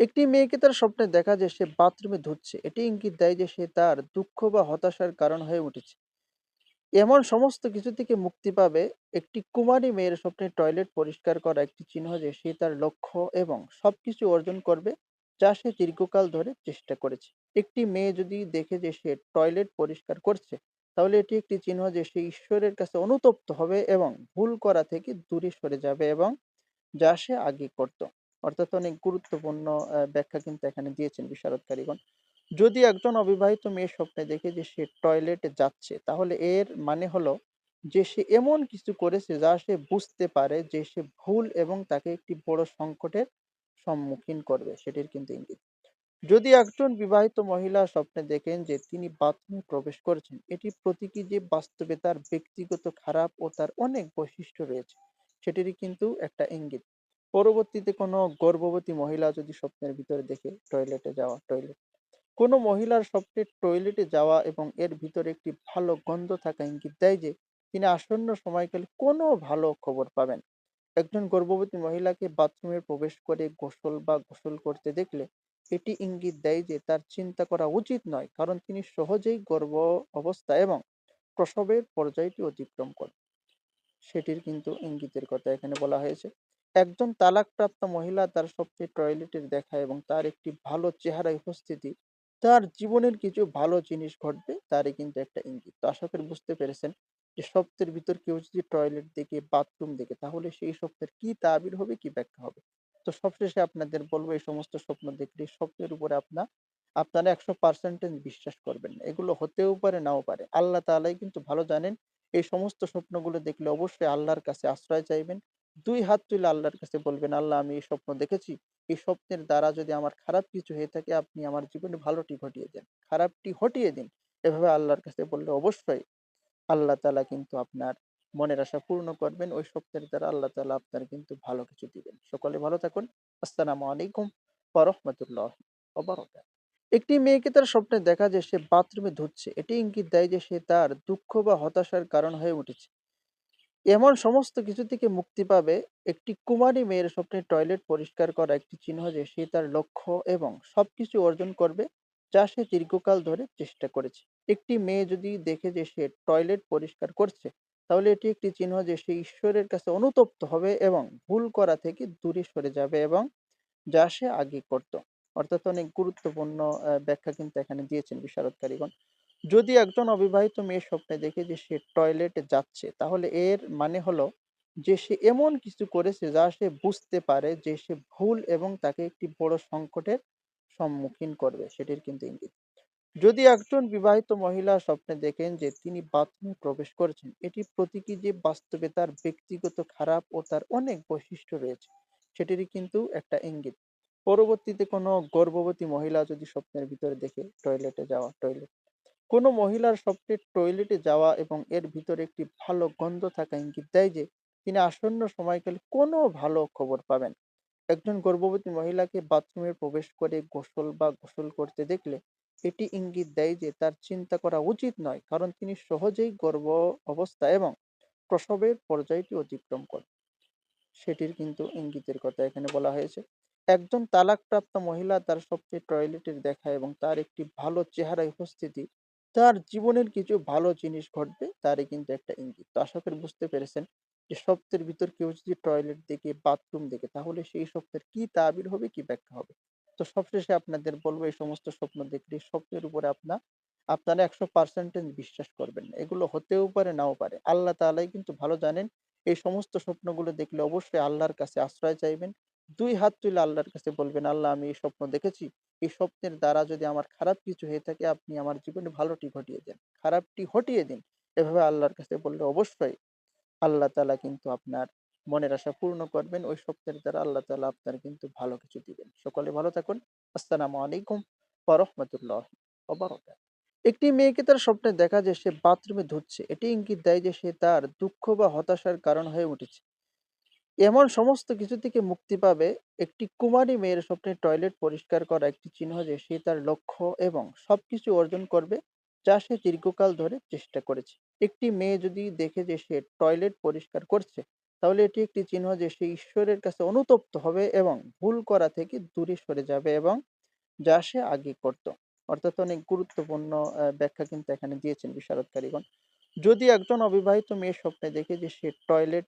একটি মেয়েকে তার স্বপ্নে দেখা যায় সে বাথরুমে ধুচ্ছে। এটি ইঙ্গিত দেয় যে সে তার দুঃখ বা হতাশার কারণ হয়ে উঠেছে। এমন সমস্ত কিছু থেকে মুক্তি পাবে একটি কুমারী মেয়ের স্বপ্নে টয়লেট পরিষ্কার করা একটি চিহ্ন যে সে তার লক্ষ্য এবং সবকিছু অর্জন করবে, যা সে দীর্ঘকাল ধরে চেষ্টা করেছে। একটি মেয়ে যদি দেখে যে সে টয়লেট পরিষ্কার করছে, তাহলে এটি একটি চিহ্ন যে সে ঈশ্বরের কাছে অনুতপ্ত হবে এবং ভুল করা থেকে দূরে সরে যাবে এবং যা সে আগে করত। অর্থাৎ অনেক গুরুত্বপূর্ণ ব্যাখ্যা কিন্তু এখানে দিয়েছেন বিশারদকারীগণ। যদি একজন অবিবাহিত মেয়ে স্বপ্নে দেখে যে সে টয়লেটে যাচ্ছে, তাহলে এর মানে হলো যে সে এমন কিছু করেছে যা সে বুঝতে পারে যে সে ভুল এবং তাকে একটি বড় সংকটের সম্মুখীন করবে। সেটির কিন্তু ইঙ্গিত। যদি একজন বিবাহিত মহিলা স্বপ্নে দেখেন যে তিনি বাথরুমে প্রবেশ করেছেন, এটি প্রতীকী যে বাস্তবে তার ব্যক্তিগত খারাপ ও তার অনেক বৈশিষ্ট্য রয়েছে। সেটিরই কিন্তু একটা ইঙ্গিত। পরবর্তীতে কোনো গর্ভবতী মহিলা যদি স্বপ্নের ভিতরে দেখে টয়লেটে যাওয়া, টয়লেট কোনো মহিলার স্বপ্নে টয়লেটে যাওয়া এবং এর ভিতরে একটি ভালো গন্ধ থাকা ইঙ্গিত দেয় যে তিনি আসন্ন সময়কালে কোনো ভালো খবর পাবেন। একজন গর্ভবতী মহিলাকে বাথরুমে প্রবেশ করে গোসল বা গোসল করতে দেখলে এটি ইঙ্গিত দেয় যে তার চিন্তা করা উচিত নয় কারণ তিনি সহজেই গর্ভ অবস্থা এবং প্রসবের পর্যায়টি অতিক্রম করেন। সেটির কিন্তু ইঙ্গিতের কথা এখানে বলা হয়েছে। একজন তালাকপ্রাপ্ত মহিলা তার সবচেয়ে টয়লেটের দেখা এবং তার একটি ভালো চেহারায় উপস্থিতি তার জীবনের কিছু ভালো জিনিস ঘটবে তারই কিন্তু একটা ইঙ্গিত। আশা করি বুঝতে পেরেছেন যে স্বপ্নের ভিতর কেউ যদি টয়লেট দেখে, বাথরুম দেখে তাহলে সেই স্বপ্নের কি তাবির হবে, কি ব্যাখ্যা হবে। তো সবশেষে আপনাদের বলব এই সমস্ত স্বপ্ন দেখলে স্বপ্নের উপরে আপনার আপনারা ১০০% বিশ্বাস করবেন না। এগুলো হতেও পারে, নাও পারে। আল্লাহ তাআলাই কিন্তু ভালো জানেন। এই সমস্ত স্বপ্নগুলো দেখলে অবশ্যই আল্লাহর কাছে আশ্রয় চাইবেন। ২ হাত তুলে আল্লাহর কাছে বলবেন, "আল্লাহ আমি এই স্বপ্ন দেখেছি। এই স্বপ্নের দ্বারা যদি আমার খারাপ কিছু হয়ে থাকে আপনি আমার জীবনে ভালোটি ঘটিয়ে দেন। খারাপটি হটিয়ে দিন।" এভাবে আল্লাহর কাছে বললে অবশ্যই আল্লাহ তাআলা কিন্তু আপনার মনের আশা পূর্ণ করবেন। ওই স্বপ্নের দ্বারা আল্লাহ তাআলা আপনার কিন্তু ভালো কিছু দিবেন। সকলে ভালো থাকুন। আসসালামু আলাইকুম ওয়া রাহমাতুল্লাহি একটি মেয়েকে তার স্বপ্নে দেখা যে সে বাথরুমে ধুচ্ছে। এটি ইঙ্গিত দেয় যে সে তার দুঃখ বা হতাশার কারণ হয়ে উঠেছে। এমন সমস্ত কিছু থেকে মুক্তি পাবে একটি কুমারী মেয়ের স্বপ্নে টয়লেট পরিষ্কার করা একটি চিহ্ন যে সে তার লক্ষ্য এবং সবকিছু অর্জন করবে, যা সে দীর্ঘকাল ধরে চেষ্টা করেছে। একটি মেয়ে যদি দেখে যে সে টয়লেট পরিষ্কার করছে, তাহলে এটি একটি চিহ্ন যে সে ঈশ্বরের কাছে অনুতপ্ত হবে এবং ভুল করা থেকে দূরে সরে যাবে এবং যা সে আগে করত। অর্থাৎ অনেক গুরুত্বপূর্ণ ব্যাখ্যা কিন্তু এখানে দিয়েছেন বিশারদকারীগণ। যদি একজন অবিবাহিত মেয়ে স্বপ্নে দেখে যে সে টয়লেটে যাচ্ছে তাহলে এর মানে হলো যে সে এমন কিছু করেছে যা সে বুঝতে পারে যে সে ভুল এবং তাকে একটি বড় সংকটের সম্মুখীন করবে। সেটির কিন্তু ইঙ্গিত। যদি একজন বিবাহিত মহিলা স্বপ্নে দেখেন যে তিনি বাথরুমে প্রবেশ করেছেন, এটি প্রতীকী যে বাস্তবে তার ব্যক্তিগত খারাপ ও তার অনেক বৈশিষ্ট্য রয়েছে। সেটিরই কিন্তু একটা ইঙ্গিত। পরবর্তীতে কোনো গর্ভবতী মহিলা যদি স্বপ্নের ভিতরে দেখে টয়লেটে যাওয়া, টয়লেট কোনো মহিলার স্বপ্নে টয়লেটে যাওয়া এবং এর ভিতরে একটি ভালো গন্ধ থাকা ইঙ্গিত দেয় যে, তিনি আসন্ন সময়কালে কোনো ভালো খবর পাবেন। একজন গর্ভবতী মহিলাকে বাথরুমে প্রবেশ করে গোসল বা গোসল করতে দেখলে এটি ইঙ্গিত দেয় যে, তার চিন্তা করা উচিত নয়, কারণ তিনি সহজেই গর্ভ অবস্থা এবং প্রসবের পর্যায়টি অতিক্রম করে, সেটির কিন্তু ইঙ্গিতের কথা এখানে বলা হয়েছে। একজন তালাকপ্রাপ্ত মহিলা তার সবচেয়ে টয়লেটের দেখা এবং তার একটি ভালো চেহারায় উপস্থিতি তার জীবনের কিছু ভালো জিনিস ঘটবে তারই কিন্তু একটা ইঙ্গিত। তো আশা করি বুঝতে পেরেছেন যে স্বপ্নের ভিতর কেউ যদি টয়লেট দেখে, বাথরুম দেখে তাহলে সেই স্বপ্নের কি তাবির হবে, কি ব্যাখ্যা হবে। তো সবশেষে আপনাদের বলব এই সমস্ত স্বপ্ন দেখলে স্বপ্নের উপরে আপনার আপনারা ১০০% বিশ্বাস করবেন না। এগুলো হতেও পারে, নাও পারে। আল্লাহ তাআলাই কিন্তু ভালো জানেন। এই সমস্ত স্বপ্নগুলো দেখলে অবশ্যই আল্লাহর কাছে আশ্রয় চাইবেন। দুই হাত তুলে আল্লাহর কাছে বলবেন, "আল্লাহ আমি এই স্বপ্ন দেখেছি। এই স্বপ্নের দ্বারা যদি আমার খারাপ কিছু হয়ে থাকে, আপনি আমার জীবনে ভালোটি ঘটিয়ে দেন। খারাপটি হটিয়ে দিন।" এভাবে আল্লাহর কাছে বললে অবশ্যই আল্লাহ তাআলা কিন্তু আপনার মনের আশা পূর্ণ করবেন। ওই স্বপ্নের দ্বারা আল্লাহ তাআলা আপনার কিন্তু ভালো কিছু দিবেন। সকলে ভালো থাকুন। আসসালামু আলাইকুম ওয়া রাহমাতুল্লাহি একটি মেয়েকে তার স্বপ্নে দেখা যে সে বাথরুমে ধুচ্ছে। এটি ইঙ্গিত দেয় যে সে তার দুঃখ বা হতাশার কারণ হয়ে উঠেছে। এমন সমস্ত কিছু থেকে মুক্তি পাবে একটি কুমারী মেয়ের স্বপ্নে টয়লেট পরিষ্কার করা একটি চিহ্ন যে সে তার লক্ষ্য এবং সবকিছু অর্জন করবে, যা সে দীর্ঘকাল ধরে চেষ্টা করেছে। একটি মেয়ে যদি দেখে যে সে টয়লেট পরিষ্কার করছে, তাহলে এটি একটি চিহ্ন যে সে ঈশ্বরের কাছে অনুতপ্ত হবে এবং ভুল করা থেকে দূরে সরে যাবে এবং যা সে আগে করত। অর্থাৎ অনেক গুরুত্বপূর্ণ ব্যাখ্যা কিন্তু এখানে দিয়েছেন বিশারদকারীগণ। যদি একজন অবিবাহিত মেয়ে স্বপ্নে দেখে যে সে টয়লেট